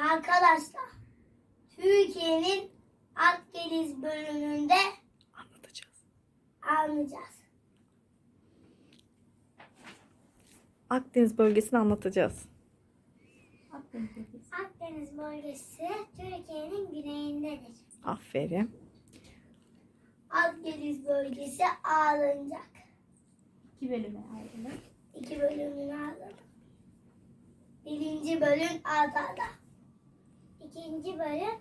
Arkadaşlar Türkiye'nin Akdeniz bölümünde Anlatacağız. anlayacağız. Akdeniz bölgesini anlatacağız. Akdeniz bölgesi. Akdeniz bölgesi Türkiye'nin güneyindedir. Aferin. Akdeniz bölgesi ağlanacak. İki bölüme ayrılır. İki bölümünü aldım. Birinci bölüm Adana. İkinci bölüm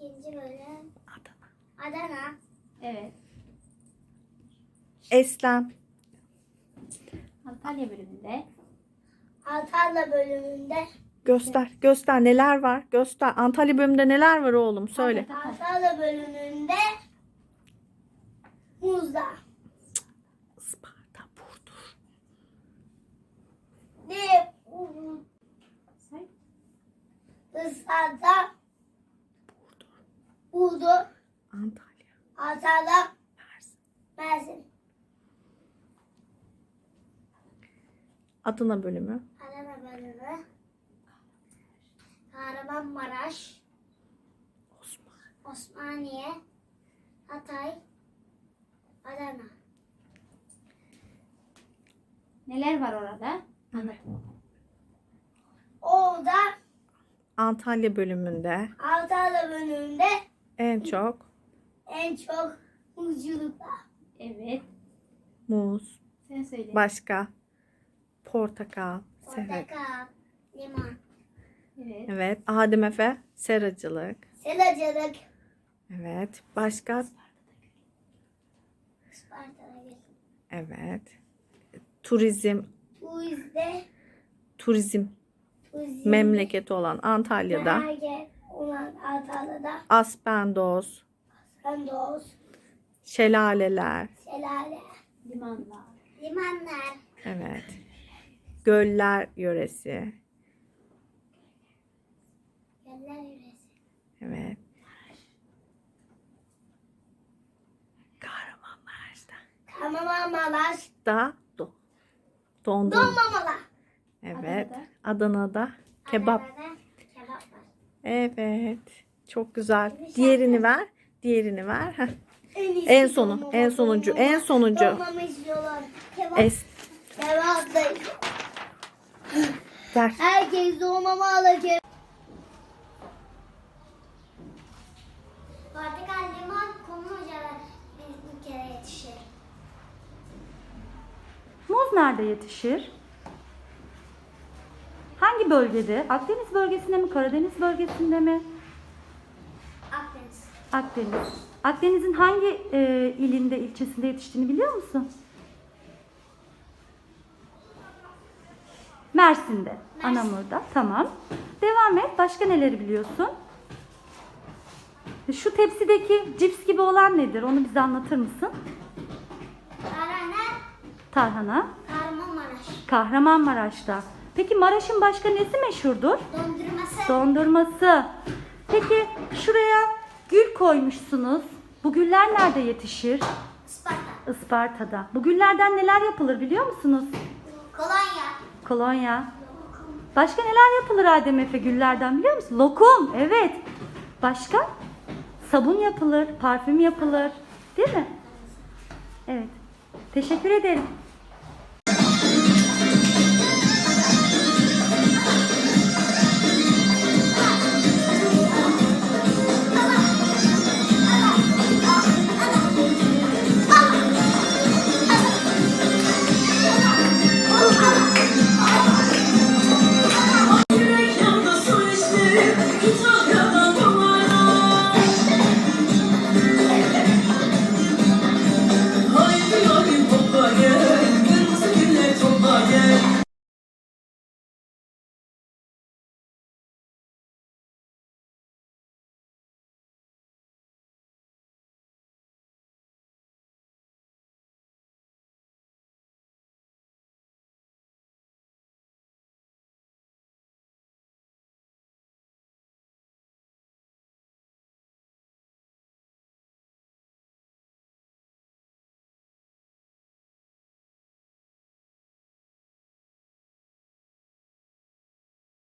ikinci bölüm Adana. Adana. Evet. Eslem. Antalya bölümünde. Antalya bölümünde Göster. Göster neler var? Göster. Antalya bölümünde neler var oğlum? Söyle. Antalya bölümünde Muzda. Isparta, Burdur. Ne Say. Isparta Burdur. Antalya. Antalya Mersin. Mersin. Adana bölümü. Adana bölümü Kahramanmaraş Osman. Osmaniye Hatay Adana. Neler var orada? Anlat. Orada Antalya bölümünde Antalya bölümünde en çok en çok muzculuk var. Evet. muz, Sen söyle. başka portakal, sever. Portakal, limon, Evet. Evet. Adem Efe seracılık. selacılık, Evet. Başka Isparta'da gel. evet. Turizm, Tuizde, turizm memleketi olan Antalya'da. Merge olan Antalya'da, Aspendos, Sandos, şelaleler, Şelale, Limanlar. limanlar, evet. Göller yöresi, Göller Yöresi, evet. Kahramanmaraş'ta. Kahramanmaraş, da do, dondurma. Dolmamalar. Evet. Adana'da. Adana'da kebap. Adana'da kebap var. Evet. Çok güzel. Diğerini ver. Diğerini ver. Heh. En sonu, en sonuncu, en sonuncu. Dolmamı. Kebap, Es kebap da ver. Herkes dolmama alır kebap. Portakal, limon, kumluca bir kere yetişir. Muz nerede yetişir? Hangi bölgede? Akdeniz bölgesinde mi, Karadeniz bölgesinde mi? Akdeniz. Akdeniz. Akdeniz'in hangi e, ilinde, ilçesinde yetiştiğini biliyor musun? Mersin'de, Anamur'da. Tamam. Devam et. Başka neleri biliyorsun? Şu tepsideki cips gibi olan nedir? Onu bize anlatır mısın? Tarhana, Tarhana. Kahramanmaraş. Kahramanmaraş'ta. Peki Maraş'ın başka nesi meşhurdur? Dondurması, Dondurması. Peki şuraya gül koymuşsunuz. Bu güller nerede yetişir? Isparta, Isparta'da. Bu güllerden neler yapılır biliyor musunuz? kolonya, Kolonya. Başka neler yapılır Adem Efe güllerden biliyor musun? Lokum. Evet. Başka? Sabun yapılır, parfüm yapılır. Değil mi? Evet. Teşekkür ederim.